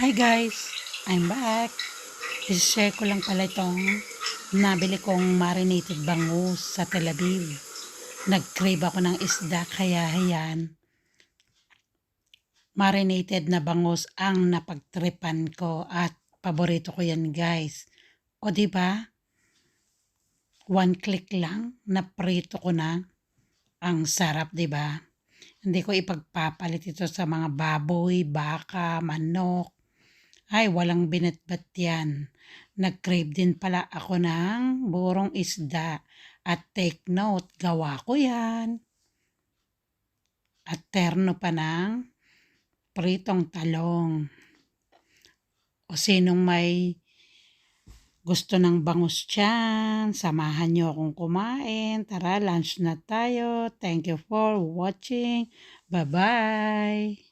Hi guys, I'm back. I-share ko lang pala itong nabili kong marinated bangus sa Tel Aviv. Nag-crave ako ng isda kaya yan. Marinated na bangus ang napagtripan ko at paborito ko yan guys. O ba? One click lang, naprito ko na. Ang sarap, di ba? Hindi ko ipagpapalit ito sa mga baboy, baka, manok. Ay, walang binatbat yan. Nag-crave din pala ako ng burong isda. At take note, gawa ko yan. At terno pa ng pritong talong. O sinong may gusto ng bangus dyan, samahan nyo akong kumain. Tara, lunch na tayo. Thank you for watching. Bye-bye.